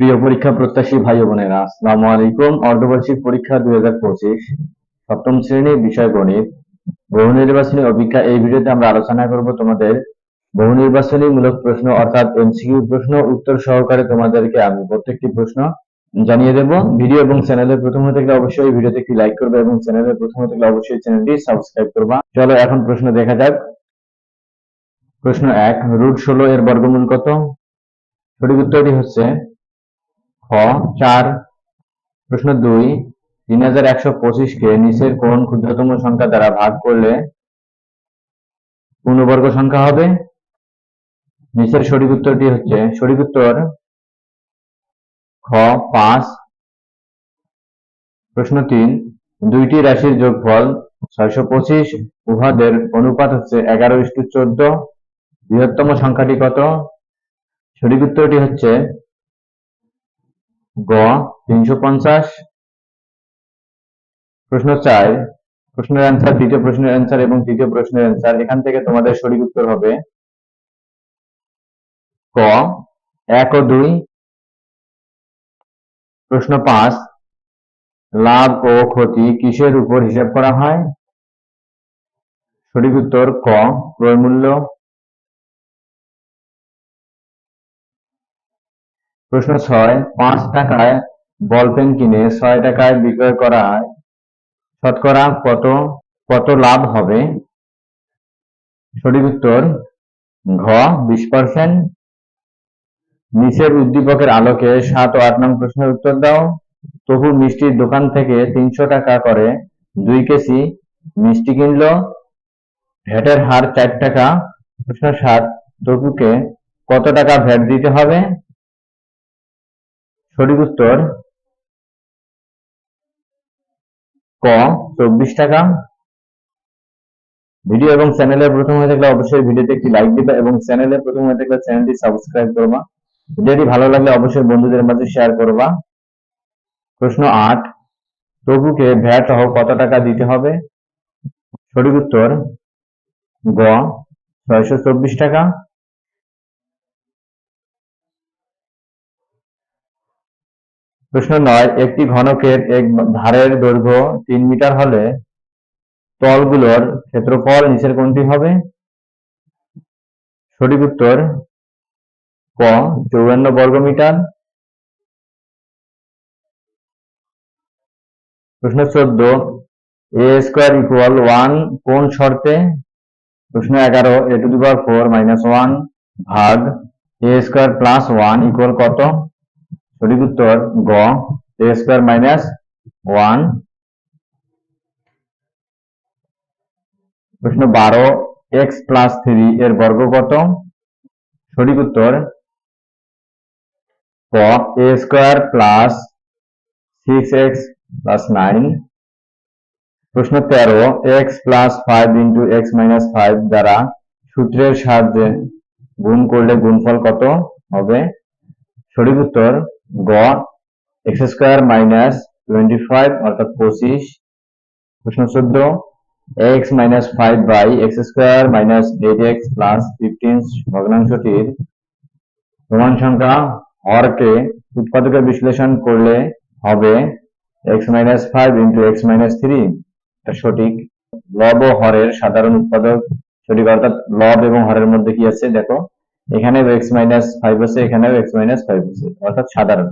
প্রিয় পরীক্ষা প্রত্যাশী ভাই বোনেরা, আসসালামু আলাইকুম। অর্ধবার্ষিক পরীক্ষা দুই হাজার পঁচিশ, সপ্তম শ্রেণির বিষয় গণিত। বহু নির্বাচনী অভিজ্ঞা এই ভিডিওতে আমরা আলোচনা করব তোমাদের। বহু নির্বাচনী মূলক প্রশ্ন অর্থাৎ এমসিকিউ প্রশ্ন, উত্তর সহকারে তোমাদেরকে আমি প্রত্যেকটি প্রশ্ন জানিয়ে দেব। ভিডিও এবং চ্যানেলে প্রথম হতে গেলে অবশ্যই ভিডিওতে একটি লাইক করবে এবং চ্যানেলে প্রথম হতে গেলে অবশ্যই চ্যানেলটি সাবস্ক্রাইব করবা। চলো এখন প্রশ্ন দেখা যাক। প্রশ্ন এক, রুট ষোলো এর বর্গমূল কত? সঠিক উত্তরটি হচ্ছে খ, চার, প্রশ্ন দুই, তিন হাজার একশো পঁচিশকে নিচের কোন ক্ষুদ্রতম সংখ্যা দ্বারা ভাগ করলে পূর্ণবর্গ সংখ্যা হবে? নিচের সঠিক উত্তরটি হচ্ছে, সঠিক উত্তর খ, পাঁচ। প্রশ্ন তিন, দুইটি রাশির যোগফল ছয়শো পঁচিশ, উহাদের অনুপাত হচ্ছে এগারো ইস্টু চোদ্দ, বৃহত্তম সংখ্যাটি কত? সঠিক উত্তরটি হচ্ছে গ, তিনশো পঞ্চাশ। প্রশ্ন চার, প্রশ্নের অ্যান্সার দ্বিতীয় প্রশ্নের অ্যান্সার এবং তৃতীয় প্রশ্নের অ্যান্সার এখান থেকে তোমাদের সঠিক উত্তর হবে ক, এক ও দুই। প্রশ্ন পাঁচ, লাভ ও ক্ষতি কিসের উপর হিসাব করা হয়? সঠিক উত্তর ক, ক্রয় মূল্য। প্রশ্ন ছয়, পাঁচ টাকায় বল পেন কিনে ছয় টাকায় বিক্রয় করায় শতকরা কত কত লাভ হবে? সঠিক উত্তর, ঘ, বিশ পার্সেন্ট নিচের উদ্দীপকের আলোকে সাত ও আট নং প্রশ্নের উত্তর দাও। তবু মিষ্টির দোকান থেকে তিনশো টাকা করে দুই কেজি মিষ্টি কিনলো। ভ্যাটের হার চার টাকা। প্রশ্ন সাত তপুকে কত টাকা ভ্যাট দিতে হবে? সঠিক উত্তর ক, চব্বিশ টাকা। ভিডিও এবং চ্যানেলে প্রথম হয়ে থাকলে অবশ্যই ভিডিওতে একটি লাইক দিবে এবং চ্যানেলে প্রথম হয়ে থাকলে চ্যানেলটি সাবস্ক্রাইব করবা। ভিডিওটি ভালো লাগলে অবশ্যই বন্ধুদের মাঝে শেয়ার করবা। প্রশ্ন আট, তবুকে ভ্যাট সহ কত টাকা দিতে হবে? সঠিক উত্তর গ, ছয়শো চব্বিশ টাকা। প্রশ্ন নয়, একটি ঘনকের এক ধারের দৈর্ঘ্য তিন মিটার হলে তলগুলোর ক্ষেত্রফল নিচের কোনটি হবে? সঠিক উত্তর, ক, চৌরান্ন বর্গমিটার প্রশ্ন চোদ্দ, এ স্কোয়ার ইকুয়াল ওয়ান কোন শর্তে? প্রশ্ন এগারো, a to the four minus one ভাগ a square plus one equal কত? সঠিক উত্তর গ এ স্কোয়ার মাইনাস ওয়ান প্রশ্ন বারো এক্স প্লাস থ্রি এর বর্গ কত? সঠিক উত্তর ক a square plus six x plus nine প্রশ্ন তেরো x plus five into x minus five দ্বারা সূত্রের সাহায্যে গুণ করলে গুণফল কত হবে? সঠিক উত্তর গ x square minus twenty five অর্থাৎ পঁচিশ। প্রশ্ন চোদ্দ, x minus five by x square minus eight x plus fifteen ভগ্নাংশটির প্রমাণ সংখ্যা হরকে উৎপাদকে বিশ্লেষণ করলে হবে x minus five into x minus three. এটা সঠিক। লব ও হরের সাধারণ উৎপাদক সঠিক, অর্থাৎ লব এবং হরের মধ্যে কি আছে? দেখো এখানে এক্স মাইনাস ফাইভ আছে, এখানেও এক্স মাইনাস ফাইভ আছে, অর্থাৎ সাধারণ।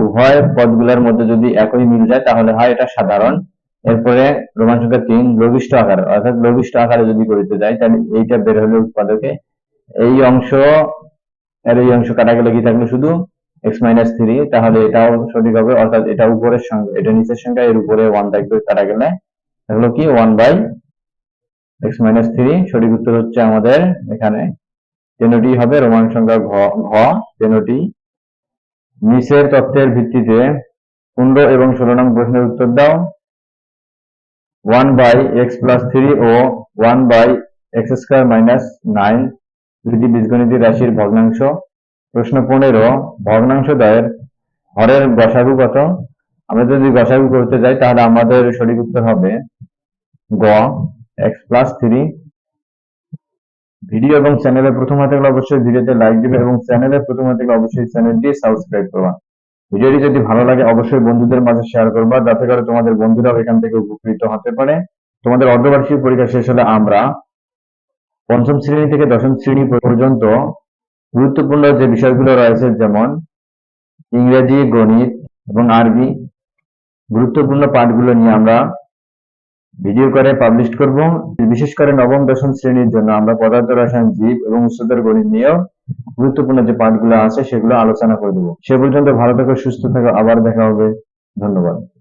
উভয় পদগুলোর মধ্যে যদি একই মিল যায়, তাহলে হয় এটা সাধারণ। এরপরে রোমান সংখ্যা তিন, লঘিষ্ঠ আকার। অর্থাৎ লঘিষ্ঠ আকারে যদি করিতে যাই, তাহলে এইটা বের হলে উৎপাদকে। এই অংশ আর এই অংশ কাটা গেলে কি থাকল শুধু? এক্স মাইনাস থ্রি তাহলে এটাও সঠিক হবে। অর্থাৎ এটা উপরের সঙ্গে এটা নিচের সংখ্যা, এর উপরে ওয়ান থাকবে, কাটা গেলে। তাহলে কি? One by x minus three সঠিক উত্তর হচ্ছে আমাদের এখানে তেনটি হবে রোমান সংখ্যা ঘ ঘ তেনটি নিচের তথ্যের ভিত্তিতে পনেরো এবং ষোলো নং প্রশ্নের উত্তর দাও। One by x plus three O one by x square minus nine দুটি বীজগণিত রাশির ভগ্নাংশ। প্রশ্ন পনেরো, ভগ্নাংশ দ্বয়ের হরের গসাগু কত? আমরা যদি গসাগু করতে যাই তাহলে আমাদের সঠিক উত্তর হবে গ, এক্স প্লাস থ্রি ভিডিও এবং চ্যানেলে প্রথম হতে গেলে অবশ্যই ভিডিওতে লাইক দিবে এবং চ্যানেলে প্রথম হতে গেলে অবশ্যই চ্যানেলটি সাবস্ক্রাইব করবা ভিডিওটি যদি ভালো লাগে, অবশ্যই বন্ধুদের মাঝে শেয়ার করবা, যাতে করে তোমাদের বন্ধুরাও এখান থেকে উপকৃত হতে পারে। তোমাদের অর্ধবার্ষিক পরীক্ষা শেষ হলে আমরা পঞ্চম শ্রেণি থেকে দশম শ্রেণি পর্যন্ত গুরুত্বপূর্ণ যে বিষয়গুলো রয়েছে, যেমন ইংরেজি, গণিত এবং আরবি, গুরুত্বপূর্ণ পাঠগুলো নিয়ে আমরা ভিডিও করে পাবলিশ করব। বিশেষ করে নবম, দশম শ্রেণির জন্য আমরা পদার্থ, রসায়ন, জীব এবং উচ্চতর গণিত নিয়েও গুরুত্বপূর্ণ যে পাঠগুলো আছে সেগুলো আলোচনা করে দেবো। সে পর্যন্ত ভালো থাকো, সুস্থ থাকো, আবার দেখা হবে। ধন্যবাদ।